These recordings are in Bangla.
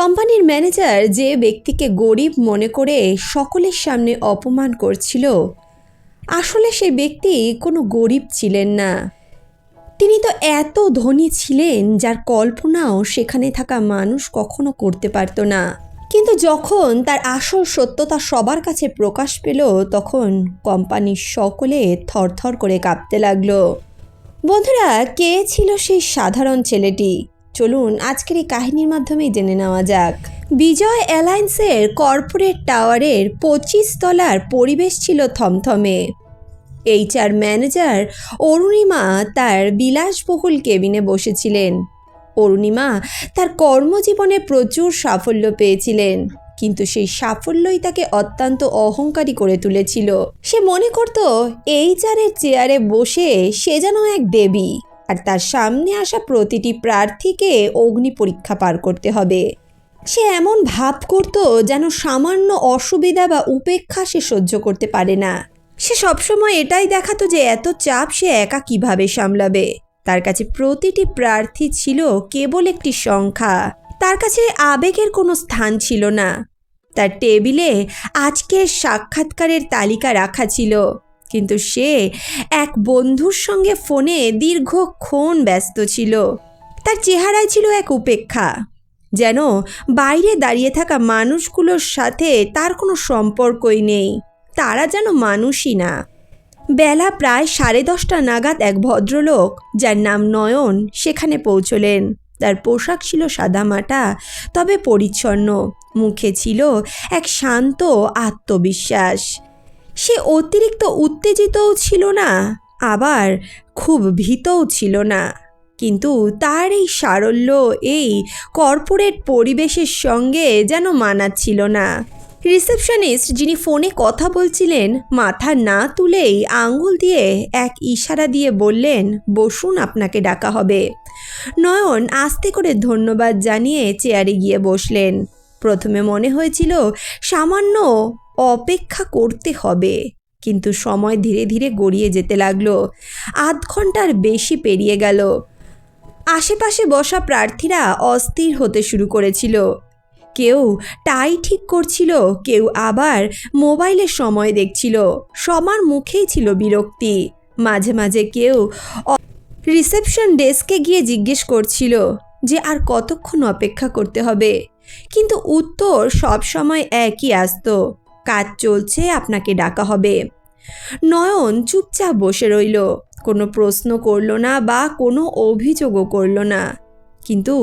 কোম্পানির ম্যানেজার যে ব্যক্তিকে গরিব মনে করে সকলের সামনে অপমান করছিল, আসলে সে ব্যক্তি কোনো গরিব ছিলেন না। তিনি তো এত ধনী ছিলেন যার কল্পনাও সেখানে থাকা মানুষ কখনো করতে পারত না। কিন্তু যখন তার আসল সত্যতা সবার কাছে প্রকাশ পেল, তখন কোম্পানির সকলে থরথর করে কাঁপতে লাগল। বন্ধুরা, কে ছিল সেই সাধারণ ছেলেটি? চলুন আজকের এই কাহিনীর মাধ্যমেই জেনে নেওয়া যাক। বিজয় অ্যালায়েন্সের কর্পোরেট টাওয়ারের পঁচিশ তলার পরিবেশ ছিল থমথমে। এইচআর ম্যানেজার অরুণিমা তার বিলাসবহুল কেবিনে বসেছিলেন। অরুণিমা তার কর্মজীবনে প্রচুর সাফল্য পেয়েছিলেন, কিন্তু সেই সাফল্যই তাকে অত্যন্ত অহংকারী করে তুলেছিল। সে মনে করত, এইচআরের চেয়ারে বসে সে যেন এক দেবী। আর তার সামনে আসা প্রতিটি প্রার্থীকে অগ্নি পরীক্ষা পার করতে হবে। সে এমন ভাব করত যেন সামান্য অসুবিধা বা উপেক্ষা সে সহ্য করতে পারে না। সে সবসময় এটাই দেখাতো যে এত চাপ সে একা কীভাবে সামলাবে। তার কাছে প্রতিটি প্রার্থী ছিল কেবল একটি সংখ্যা। তার কাছে আবেগের কোনো স্থান ছিল না। তার টেবিলে আজকের সাক্ষাৎকারের তালিকা রাখা ছিল। কিন্তু সে এক বন্ধুর সঙ্গে ফোনে দীর্ঘক্ষণ ব্যস্ত ছিল। তার চেহারায় ছিল এক উপেক্ষা, যেন বাইরে দাঁড়িয়ে থাকা মানুষগুলোর সাথে তার কোনো সম্পর্কই নেই। তারা যেন মানুষই না। বেলা প্রায় সাড়ে দশটা নাগাদ এক ভদ্রলোক, যার নাম নয়ন, সেখানে পৌঁছলেন। তার পোশাক ছিল সাদামাটা তবে পরিচ্ছন্ন। মুখে ছিল এক শান্ত আত্মবিশ্বাস। সে অতিরিক্ত উত্তেজিতও ছিল না, আবার খুব ভীতও ছিল না। কিন্তু তার এই সারল্য, এই কর্পোরেট পরিবেশের সঙ্গে যেন মানাচ্ছিল না। রিসেপশনিস্ট যিনি ফোনে কথা বলছিলেন, মাথা না তুলেই আঙুল দিয়ে এক ইশারা দিয়ে বললেন, বসুন, আপনাকে ডাকা হবে। নয়ন আস্তে করে ধন্যবাদ জানিয়ে চেয়ারে গিয়ে বসলেন। প্রথমে মনে হয়েছিল সামান্য অপেক্ষা করতে হবে। কিন্তু সময় ধীরে ধীরে গড়িয়ে যেতে লাগল। আধ ঘণ্টার বেশি পেরিয়ে গেল। আশেপাশে বসা প্রার্থীরা অস্থির হতে শুরু করেছিল। কেউ টাই ঠিক করছিল, কেউ আবার মোবাইলে সময় দেখছিল। সবার মুখেই ছিল বিরক্তি। মাঝে মাঝে কেউ রিসেপশন ডেস্কে গিয়ে জিজ্ঞেস করছিল যে আর কতক্ষণ অপেক্ষা করতে হবে। কিন্তু উত্তর সব সময় একই আসতো। কাজ চলছে, আপনাকে ডাকা হবে। নয়ন চুপচাপ বসে রইল। কোনো প্রশ্ন করল না বা কোনো অভিযোগও করল না। কিন্তু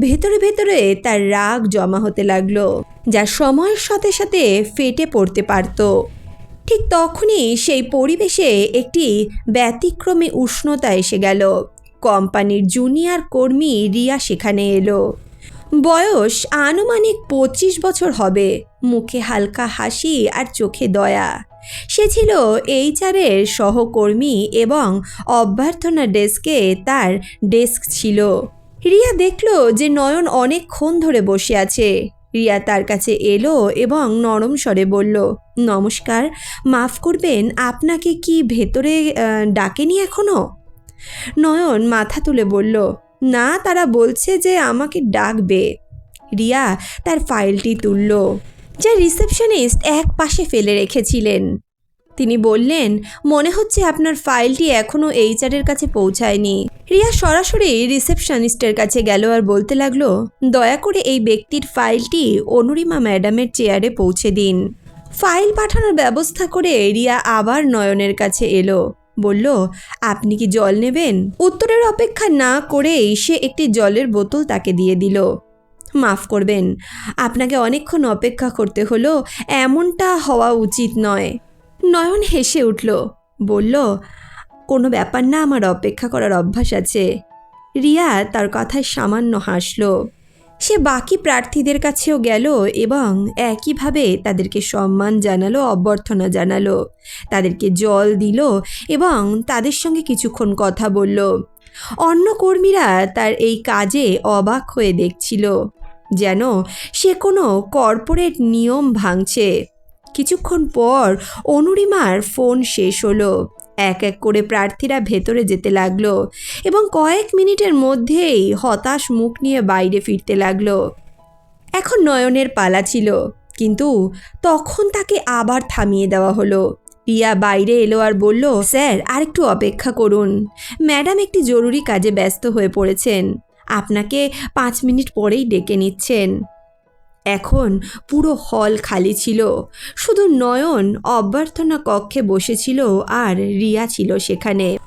ভেতরে ভেতরে তার রাগ জমা হতে লাগল, যা সময়ের সাথে সাথে ফেটে পড়তে পারত। ঠিক তখনই সেই পরিবেশে একটি ব্যতিক্রমী উষ্ণতা এসে গেল। কোম্পানির জুনিয়র কর্মী রিয়া সেখানে এলো। বয়স আনুমানিক পঁচিশ বছর হবে। মুখে হালকা হাসি আর চোখে দয়া। সে ছিল এইচআরের সহকর্মী এবং অভ্যর্থনা ডেস্কে তার ডেস্ক ছিল। রিয়া দেখল যে নয়ন অনেকক্ষণ ধরে বসে আছে। রিয়া তার কাছে এলো এবং নরম স্বরে বলল, নমস্কার, মাফ করবেন, আপনাকে কি ভেতরে ডাকেনি এখনও? নয়ন মাথা তুলে বলল না, তারা বলছে যে আমাকে ডাকবে। রিয়া তার ফাইলটি তুলল, যা রিসেপশনিস্ট এক পাশে ফেলে রেখেছিলেন। তিনি বললেন, মনে হচ্ছে আপনার ফাইলটি এখনও এইচআরের কাছে পৌঁছায়নি। রিয়া সরাসরি রিসেপশনিস্টের কাছে গেল আর বলতে লাগল, দয়া করে এই ব্যক্তির ফাইলটি অনুরিমা ম্যাডামের চেয়ারে পৌঁছে দিন। ফাইল পাঠানোর ব্যবস্থা করে রিয়া আবার নয়নের কাছে এলো। বলল, আপনি কি জল নেবেন? উত্তরের অপেক্ষা না করেই সে একটি জলের বোতল তাকে দিয়ে দিল। মাফ করবেন, আপনাকে অনেকক্ষণ অপেক্ষা করতে হলো, এমনটা হওয়া উচিত নয়। নয়ন হেসে উঠল, বলল, কোনো ব্যাপার না, আমার অপেক্ষা করার অভ্যাস আছে। রিয়া তার কথায় সামান্য হাসল। সে বাকি প্রার্থীদের কাছেও গেল এবং একইভাবে তাদেরকে সম্মান জানালো, অভ্যর্থনা জানালো। তাদেরকে জল দিল এবং তাদের সঙ্গে কিছুক্ষণ কথা বলল। অন্য কর্মীরা তার এই কাজে অবাক হয়ে দেখছিল, যেন সে কোনো কর্পোরেট নিয়ম ভাঙছে। কিছুক্ষণ পর অনুরিমার ফোন শেষ হলো। এক এক করে প্রার্থীরা ভেতরে যেতে লাগল এবং কয়েক মিনিটের মধ্যেই হতাশ মুখ নিয়ে বাইরে ফিরতে লাগল। এখন নয়নের পালা ছিল, কিন্তু তখন তাকে আবার থামিয়ে দেওয়া হলো। রিয়া বাইরে এলো আর বলল, স্যার আর একটু অপেক্ষা করুন। ম্যাডাম একটি জরুরি কাজে ব্যস্ত হয়ে পড়েছেন। আপনাকে পাঁচ মিনিট পরেই ডেকে নিচ্ছেন। এখন পুরো হল খালি ছিল। শুধু নয়ন অভ্যর্থনা কক্ষে বসেছিল আর রিয়া ছিল সেখানে।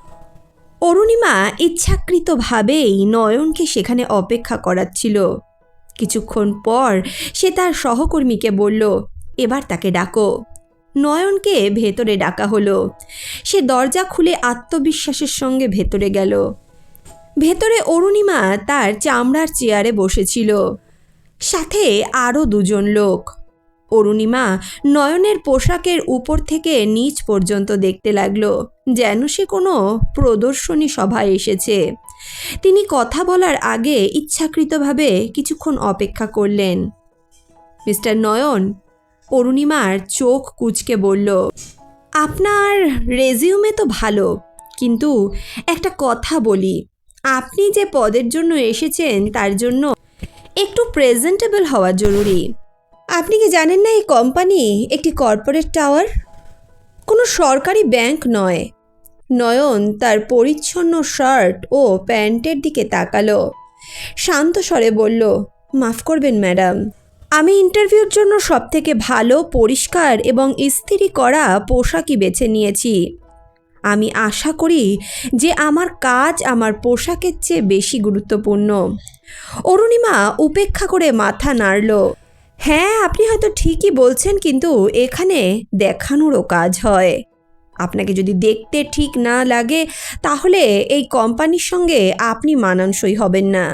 অরুণিমা ইচ্ছাকৃতভাবেই নয়নকে সেখানে অপেক্ষা করাচ্ছিল। কিছুক্ষণ পর সে তার সহকর্মীকে বলল, এবার তাকে ডাকো। নয়নকে ভেতরে ডাকা হলো। সে দরজা খুলে আত্মবিশ্বাসের সঙ্গে ভেতরে গেল। ভেতরে অরুণিমা তার চামড়ার চেয়ারে বসেছিল। সাথে আরও দুজন লোক। অরুণিমা নয়নের পোশাকের উপর থেকে নিচ পর্যন্ত দেখতে লাগল, যেন সে কোনো প্রদর্শনী সভায় এসেছে। তিনি কথা বলার আগে ইচ্ছাকৃতভাবে কিছুক্ষণ অপেক্ষা করলেন। মিস্টার নয়ন, অরুণিমার চোখ কুচকে বলল, আপনার রেজিউমে তো ভালো, কিন্তু একটা কথা বলি। আপনি যে পদের জন্য এসেছেন তার জন্য একটু প্রেজেন্টেবল হওয়া জরুরি। আপনি কি জানেন না এই কোম্পানি একটি কর্পোরেট টাওয়ার কোনো সরকারি ব্যাংক নয়। নয়ন তার পরিচ্ছন্ন শার্ট ও প্যান্টের দিকে তাকালো। শান্ত স্বরে বলল, মাফ করবেন ম্যাডাম আমি ইন্টারভিউর জন্য সবথেকে ভালো, পরিষ্কার এবং ইস্ত্রি করা পোশাকই বেছে নিয়েছি। আমি আশা করি যে আমার কাজ আমার পোশাকের চেয়ে বেশি গুরুত্বপূর্ণ। অরুণিমা উপেক্ষা করে মাথা নাড়ল। হ্যাঁ আপনি হয়তো ঠিকই বলছেন, কিন্তু এখানে দেখানোরও কাজ হয়। আপনাকে যদি দেখতে ঠিক না লাগে, তাহলে এই কোম্পানির সঙ্গে আপনি মানানসই হবেন না।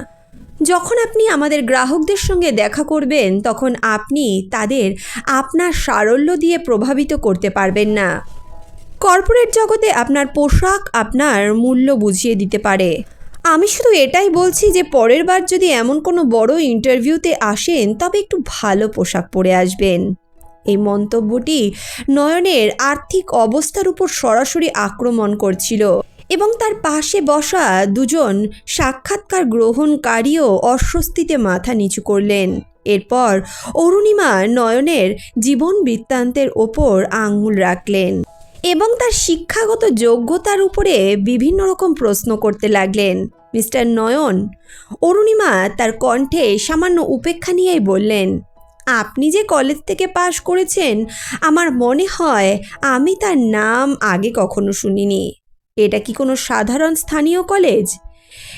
যখন আপনি আমাদের গ্রাহকদের সঙ্গে দেখা করবেন, তখন আপনি তাদের আপনার সারল্য দিয়ে প্রভাবিত করতে পারবেন না। কর্পোরেট জগতে আপনার পোশাক আপনার মূল্য বুঝিয়ে দিতে পারে। আমি শুধু এটাই বলছি যে পরের বার যদি এমন কোনো বড় ইন্টারভিউতে আসেন, তবে একটু ভালো পোশাক পরে আসবেন। এই মন্তব্যটি নয়নের আর্থিক অবস্থার উপর সরাসরি আক্রমণ করছিল এবং তার পাশে বসা দুজন সাক্ষাৎকার গ্রহণকারীও অস্বস্তিতে মাথা নিচু করলেন। এরপর অরুণিমা নয়নের জীবন বৃত্তান্তের ওপর আঙুল রাখলেন। এবং তার শিক্ষাগত যোগ্যতার উপরে বিভিন্ন রকম প্রশ্ন করতে লাগলেন মিস্টার নয়ন। অরুণিমা তার কণ্ঠে সামান্য উপেক্ষা নিয়েই বললেন, আপনি যে কলেজ থেকে পাশ করেছেন, আমার মনে হয় আমি তার নাম আগে কখনো শুনিনি। এটা কি কোনো সাধারণ স্থানীয় কলেজ?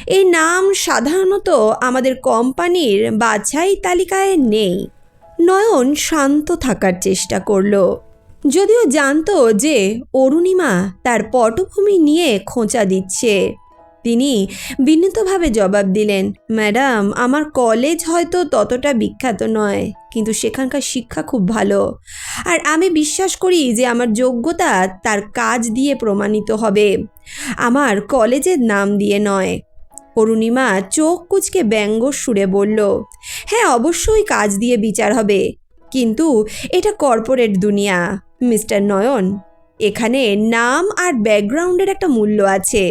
এই নাম সাধারণত আমাদের কোম্পানির বাছাই তালিকায় নেই। নয়ন শান্ত থাকার চেষ্টা করল। যদিও জানতো যে অরুণিমা তার পটভূমি নিয়ে খোঁচা দিচ্ছে। তিনি বিনীতভাবে জবাব দিলেন, ম্যাডাম, আমার কলেজ হয়তো ততটা বিখ্যাত নয়, কিন্তু সেখানকার শিক্ষা খুব ভালো। আর আমি বিশ্বাস করি যে আমার যোগ্যতা তার কাজ দিয়ে প্রমাণিত হবে। আমার কলেজের নাম দিয়ে নয়। অরুণিমা চোখ কুচকে ব্যঙ্গ সুরে বলল হ্যাঁ অবশ্যই কাজ দিয়ে বিচার হবে। কিন্তু এটা কর্পোরেট দুনিয়া, মিস্টার নয়ন। এখানে নাম আর ব্যাকগ্রাউন্ডের একটা মূল্য আছে।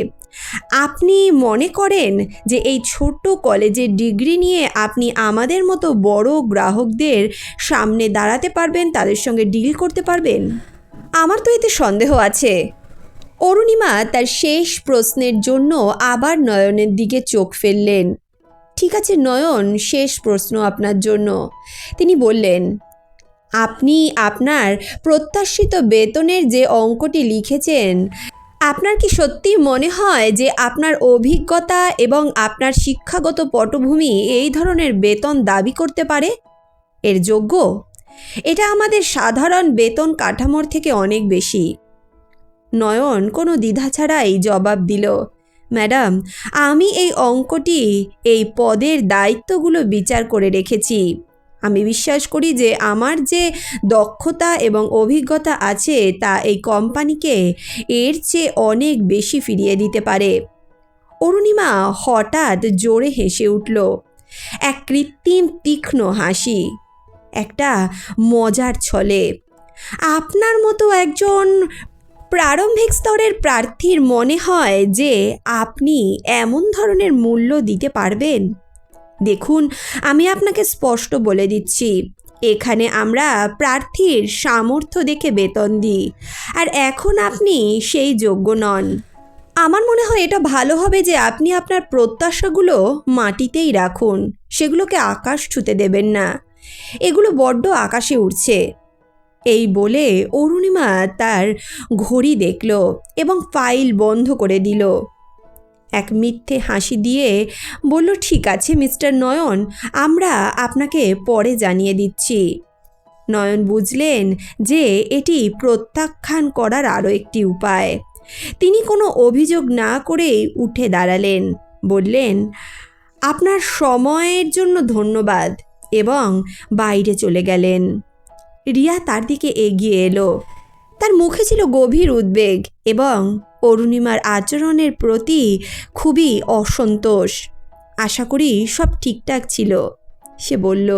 আপনি মনে করেন যে এই ছোট্ট কলেজের ডিগ্রি নিয়ে আপনি আমাদের মতো বড় গ্রাহকদের সামনে দাঁড়াতে পারবেন, তাদের সঙ্গে ডিল করতে পারবেন? আমার তো এতে সন্দেহ আছে। অরুণিমা তার শেষ প্রশ্নের জন্য আবার নয়নের দিকে চোখ ফেললেন। ঠিক আছে নয়ন, শেষ প্রশ্ন আপনার জন্য। তিনি বললেন আপনি আপনার প্রত্যাশিত বেতনের যে অঙ্কটি লিখেছেন, আপনার কি সত্যি মনে হয় যে আপনার অভিজ্ঞতা এবং আপনার শিক্ষাগত পটভূমি এই ধরনের বেতন দাবি করতে পারে? এর যোগ্য? এটা আমাদের সাধারণ বেতন কাঠামোর থেকে অনেক বেশি। নয়ন কোনো দ্বিধা ছাড়াই জবাব দিল, ম্যাডাম, আমি এই অঙ্কটি, এই পদের দায়িত্বগুলো বিচার করে রেখেছি। আমি বিশ্বাস করি যে আমার যে দক্ষতা এবং অভিজ্ঞতা আছে তা এই কোম্পানিকে এর চেয়ে অনেক বেশি ফিরিয়ে দিতে পারে। অরুণিমা হঠাৎ জোরে হেসে উঠল, এক কৃত্রিম তীক্ষ্ণ হাসি, একটা মজার ছলে। আপনার মতো একজন প্রারম্ভিক স্তরের প্রার্থীর মনে হয় যে আপনি এমন ধরনের মূল্য দিতে পারবেন। দেখুন, আমি আপনাকে স্পষ্ট বলে দিচ্ছি। এখানে আমরা প্রার্থীর সামর্থ্য দেখে বেতন দিই। আর এখন আপনি সেই যোগ্য নন। আমার মনে হয় এটা ভালো হবে যে আপনি আপনার প্রত্যাশাগুলো মাটিতেই রাখুন। সেগুলোকে আকাশ ছুতে দেবেন না। এগুলো বড্ড আকাশে উঠছে এই বলে অরুণিমা তার ঘড়ি দেখল এবং ফাইল বন্ধ করে দিল। এক মিথ্যে হাসি দিয়ে বলল, ঠিক আছে, মিস্টার নয়ন, আমরা আপনাকে পরে জানিয়ে দিচ্ছি। নয়ন বুঝলেন যে এটি প্রত্যাখ্যান করার আরও একটি উপায়। তিনি কোনো অভিযোগ না করেই উঠে দাঁড়ালেন, বললেন, আপনার সময়ের জন্য ধন্যবাদ, এবং বাইরে চলে গেলেন। রিয়া তার দিকে এগিয়ে এলো। তার মুখে ছিল গভীর উদ্বেগ এবং অরুণিমার আচরণের প্রতি খুবই অসন্তোষ। আশা করি সব ঠিকঠাক ছিল। সে বলল,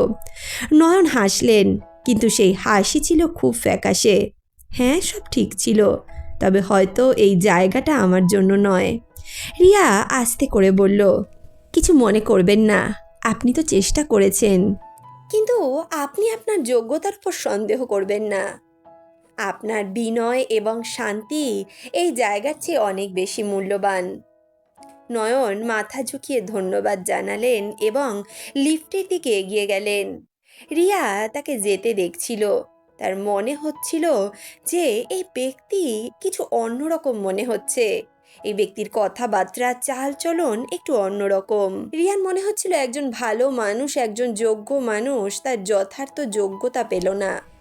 নয়ন হাসলেন, কিন্তু সেই হাসি ছিল খুব ফ্যাকাশে। হ্যাঁ সব ঠিক ছিল, তবে হয়তো এই জায়গাটা আমার জন্য নয়। রিয়া আস্তে করে বলল, কিছু মনে করবেন না, আপনি তো চেষ্টা করেছেন। কিন্তু আপনি আপনার যোগ্যতার উপর সন্দেহ করবেন না। আপনার বিনয় এবং শান্তি এই জায়গার চেয়ে অনেক বেশি মূল্যবান। নয়ন মাথা ঝুঁকিয়ে ধন্যবাদ জানালেন এবং লিফটের দিকে এগিয়ে গেলেন। রিয়া তাকে যেতে দেখছিল। তার মনে হচ্ছিল যে এই ব্যক্তি কিছু অন্যরকম মনে হচ্ছে। এই ব্যক্তির কথাবার্তা চালচলন একটু অন্যরকম। রিয়ার মনে হচ্ছিল একজন ভালো মানুষ, একজন যোগ্য মানুষ, তার যথার্থ যোগ্যতা পেল না।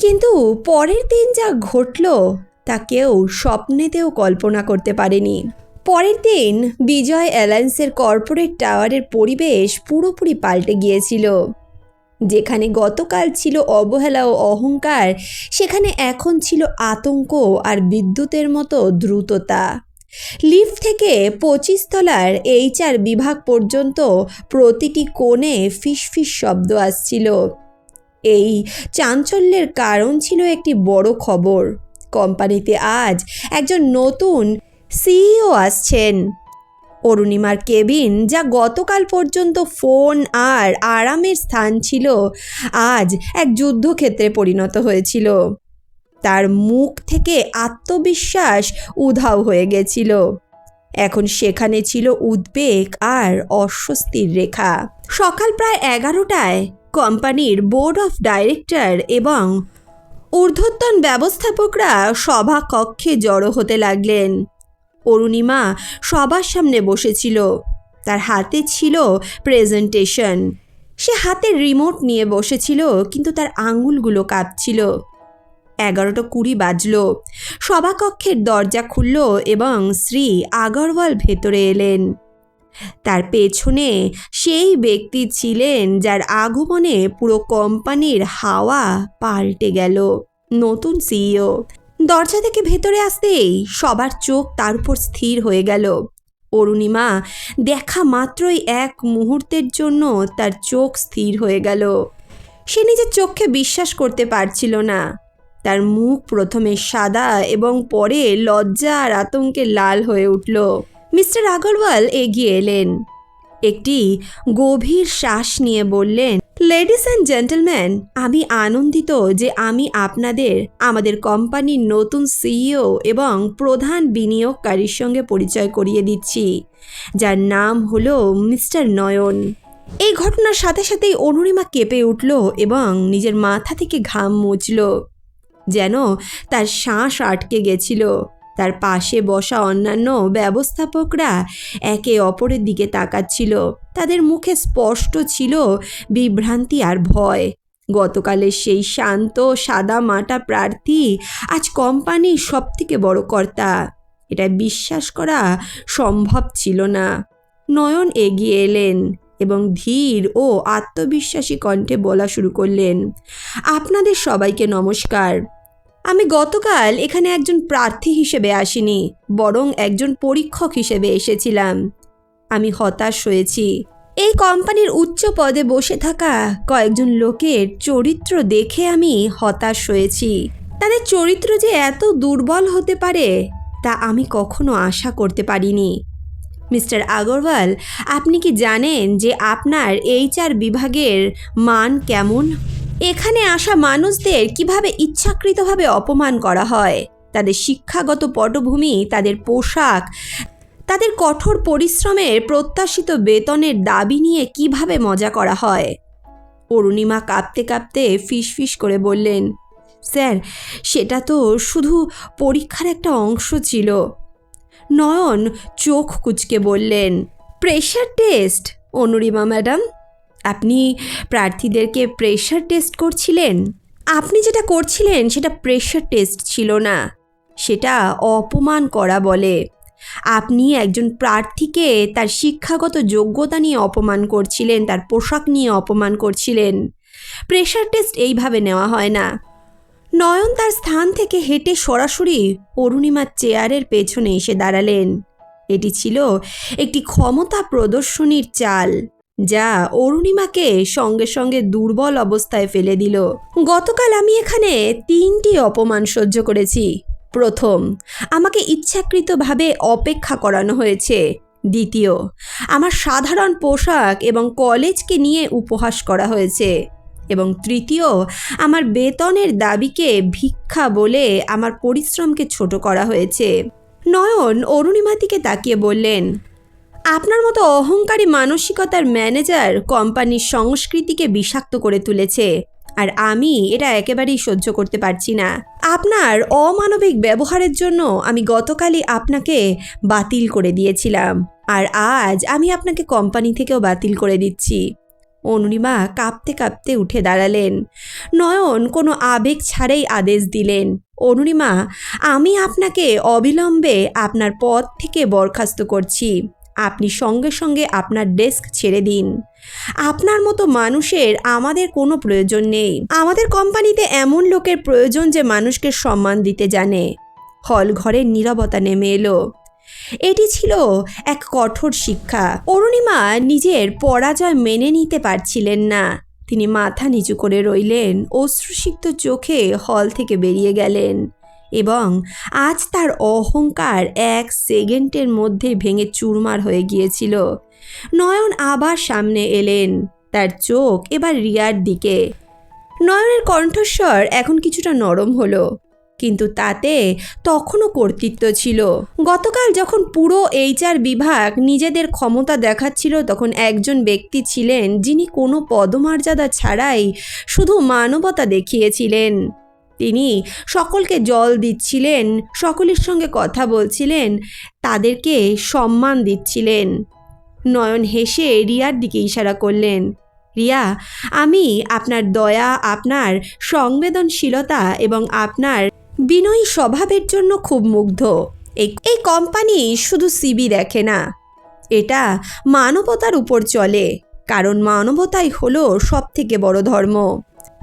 কিন্তু পরের দিন যা ঘটল, তা কেউ স্বপ্নেতেও কল্পনা করতে পারেনি। পরের দিন বিজয় অ্যালায়েন্সের কর্পোরেট টাওয়ারের পরিবেশ পুরোপুরি পাল্টে গিয়েছিল। যেখানে গতকাল ছিল অবহেলা ও অহংকার, সেখানে এখন ছিল আতঙ্ক আর বিদ্যুতের মতো দ্রুততা। লিফট থেকে পঁচিশ তলার এইচআর বিভাগ পর্যন্ত প্রতিটি কোণে ফিসফিস শব্দ আসছিল। এই চাঞ্চল্যের কারণ ছিল একটি বড় খবর। কোম্পানিতে আজ একজন নতুন সিইও আসছেন। অরুণিমার কেবিন যা গতকাল পর্যন্ত ফোন আর আরামের স্থান ছিল, আজ এক যুদ্ধক্ষেত্রে পরিণত হয়েছিল। তার মুখ থেকে আত্মবিশ্বাস উধাও হয়ে গেছিল। এখন সেখানে ছিল উদ্বেগ আর অস্বস্তির রেখা। সকাল প্রায় এগারোটায় কোম্পানির বোর্ড অফ ডাইরেক্টর এবং ঊর্ধ্বতন ব্যবস্থাপকরা সভা কক্ষে জড়ো হতে লাগলেন। অরুণিমা সবার সামনে বসেছিল। তার হাতে ছিল প্রেজেন্টেশন। সে হাতে রিমোট নিয়ে বসেছিল, কিন্তু তার আঙুলগুলো কাঁপছিল। এগারোটা কুড়ি বাজল। সভাকক্ষের দরজা খুলল এবং শ্রী আগরওয়াল ভেতরে এলেন। তার পেছনে সেই ব্যক্তি ছিলেন যার আগমনে পুরো কোম্পানির হাওয়া পাল্টে গেল, নতুন সিইও দরজা থেকে ভেতরে আসতেই সবার চোখ তার উপর স্থির হয়ে গেল। অরুণিমা দেখা মাত্রই এক মুহূর্তের জন্য তার চোখ স্থির হয়ে গেল। সে নিজের চোখে বিশ্বাস করতে পারছিল না। তার মুখ প্রথমে সাদা এবং পরে লজ্জা আর আতঙ্কে লাল হয়ে উঠল। মিস্টার আগরওয়াল এগিয়ে এলেন। একটি গভীর শ্বাস নিয়ে বললেন লেডিস অ্যান্ড জেন্টলম্যান আমি আনন্দিত যে আমি আপনাদের, আমাদের কোম্পানির নতুন সিইও এবং প্রধান বিনিয়োগকারীর সঙ্গে পরিচয় করিয়ে দিচ্ছি, যার নাম হলো মিস্টার নয়ন। এই ঘটনার সাথে সাথেই অনুরিমা কেঁপে উঠল এবং নিজের মাথা থেকে ঘাম মুছল, যেন তার শ্বাস আটকে গেছিল। তার পাশে বসা অন্যান্য ব্যবস্থাপকরা একে অপরের দিকে তাকাচ্ছিল। তাদের মুখে স্পষ্ট ছিল বিভ্রান্তি আর ভয়। গতকালের সেই শান্ত, সাদা মাটা প্রার্থী আজ কোম্পানির সবথেকে বড় কর্তা। এটা বিশ্বাস করা সম্ভব ছিল না। নয়ন এগিয়ে এলেন এবং ধীর ও আত্মবিশ্বাসী কণ্ঠে বলা শুরু করলেন, আপনাদের সবাইকে নমস্কার। আমি গতকাল এখানে একজন প্রার্থী হিসেবে আসিনি, বরং একজন পরীক্ষক হিসেবে এসেছিলাম। আমি হতাশ হয়েছি। এই কোম্পানির উচ্চ পদে বসে থাকা কয়েকজন লোকের চরিত্র দেখে আমি হতাশ হয়েছি। তাদের চরিত্র যে এত দুর্বল হতে পারে, তা আমি কখনো আশা করতে পারিনি। মিস্টার আগরওয়াল, আপনি কি জানেন যে আপনার এইচআর বিভাগের মান কেমন? এখানে আসা মানুষদের কীভাবে ইচ্ছাকৃতভাবে অপমান করা হয়? তাদের শিক্ষাগত পটভূমি, তাদের পোশাক, তাদের কঠোর পরিশ্রমের প্রত্যাশিত বেতনের দাবি নিয়ে কীভাবে মজা করা হয়? অরুণিমা কাঁপতে কাঁপতে ফিস করে বললেন, স্যার, সেটা তো শুধু পরীক্ষার একটা অংশ ছিল। নয়ন চোখ কুচকে বললেন, প্রেশার টেস্ট, অনুরিমা ম্যাডাম। আপনি প্রার্থীদেরকে প্রেশার টেস্ট করছিলেন? আপনি যেটা করছিলেন, সেটা প্রেশার টেস্ট ছিল না। সেটা অপমান করা বলে। আপনি একজন প্রার্থীকে তার শিক্ষাগত যোগ্যতা নিয়ে অপমান করছিলেন, তার পোশাক নিয়ে অপমান করছিলেন। প্রেশার টেস্ট এইভাবে নেওয়া হয় না। নয়ন তার স্থান থেকে হেঁটে সরাসরি অরুণিমার চেয়ারের পেছনে এসে দাঁড়ালেন। এটি ছিল একটি ক্ষমতা প্রদর্শনীর চাল। যা অরুণিমাকে সঙ্গে সঙ্গে দুর্বল অবস্থায় ফেলে দিল। গতকাল আমি এখানে তিনটি অপমান সহ্য করেছি। প্রথম, আমাকে ইচ্ছাকৃতভাবে অপেক্ষা করানো হয়েছে। দ্বিতীয়, আমার সাধারণ পোশাক এবং কলেজকে নিয়ে উপহাস করা হয়েছে। এবং তৃতীয়, আমার বেতনের দাবিকে ভিক্ষা বলে আমার পরিশ্রমকে ছোট করা হয়েছে। নয়ন অরুণিমার দিকে তাকিয়ে বললেন আপনার মতো অহংকারী মানসিকতার ম্যানেজার কোম্পানির সংস্কৃতিকে বিষাক্ত করে তুলেছে। আর আমি এটা একেবারেই সহ্য করতে পারছি না। আপনার অমানবিক ব্যবহারের জন্য আমি গতকালই আপনাকে বাতিল করে দিয়েছিলাম। আর আজ আমি আপনাকে কোম্পানি থেকেও বাতিল করে দিচ্ছি। অনুরিমা কাঁপতে কাঁপতে উঠে দাঁড়ালেন। নয়ন কোনো আবেগ ছাড়াই আদেশ দিলেন। অনুরিমা আমি আপনাকে অবিলম্বে আপনার পদ থেকে বরখাস্ত করছি। আপনি সঙ্গে সঙ্গে আপনার ডেস্ক ছেড়ে দিন। আপনার মতো মানুষের আমাদের কোনো প্রয়োজন নেই। আমাদের কোম্পানিতে এমন লোকের প্রয়োজন যে মানুষকে সম্মান দিতে জানে। হল ঘরের নীরবতা নেমে এলো। এটি ছিল এক কঠোর শিক্ষা। অরুণিমা নিজের পরাজয় মেনে নিতে পারছিলেন না। তিনি মাথা নিচু করে রইলেন। অশ্রুসিক্ত চোখে হল থেকে বেরিয়ে গেলেন। এবং আজ তার অহংকার এক সেকেন্ডের মধ্যে ভেঙে চুরমার হয়ে গিয়েছিল। নয়ন আবার সামনে এলেন, তার চোখ এবার রিয়ার দিকে। নয়নের কণ্ঠস্বর এখন কিছুটা নরম হলো, কিন্তু তাতে তখনও কর্তৃত্ব ছিল। গতকাল যখন পুরো এইচআর বিভাগ নিজেদের ক্ষমতা দেখাচ্ছিল, তখন একজন ব্যক্তি ছিলেন যিনি কোনো পদমর্যাদা ছাড়াই শুধু মানবতা দেখিয়েছিলেন। তিনি সকলকে জল দিচ্ছিলেন, সকলের সঙ্গে কথা বলছিলেন, তাদেরকে সম্মান দিচ্ছিলেন। নয়ন হেসে রিয়ার দিকে ইশারা করলেন, রিয়া, আমি আপনার দয়া, আপনার সংবেদনশীলতা এবং আপনার বিনয়ী স্বভাবের জন্য খুব মুগ্ধ। এই কোম্পানি শুধু সিবি দেখে না। এটা মানবতার উপর চলে, কারণ মানবতাই হলো সব থেকে বড় ধর্ম।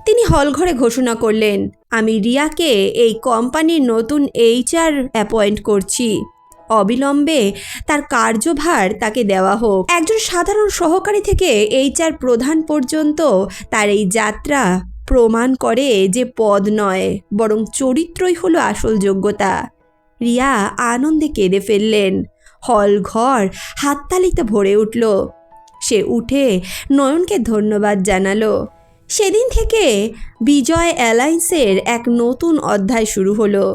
তিনি হলঘরে ঘোষণা করলেন আমি রিয়াকে এই কোম্পানির নতুন এইচআর অ্যাপয়েন্ট করছি। অবিলম্বে তার কার্যভার তাকে দেওয়া হোক। একজন সাধারণ সহকারী থেকে এইচআর প্রধান পর্যন্ত তার এই যাত্রা প্রমাণ করে যে পদ নয়, বরং চরিত্রই হলো আসল যোগ্যতা। রিয়া আনন্দে কেঁদে ফেললেন। হল ঘর হাততালিতে ভরে উঠল। সে উঠে নয়নকে ধন্যবাদ জানালো। সেদিন থেকে বিজয় অ্যালায়েন্সের এক নতুন অধ্যায় শুরু হলো,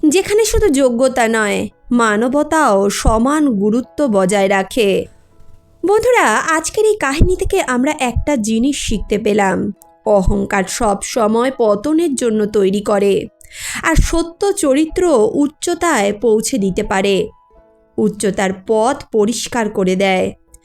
যেখানে শুধু যোগ্যতা নয়, মানবতাও সমান গুরুত্ব বজায় রাখে। বন্ধুরা, আজকের এই কাহিনী থেকে আমরা একটা জিনিস শিখতে পেলাম, অহংকার সব সময় পতনের জন্য তৈরি করে, আর সত্য চরিত্র উচ্চতায় পৌঁছে দিতে পারে, উচ্চতার পথ পরিষ্কার করে দেয়।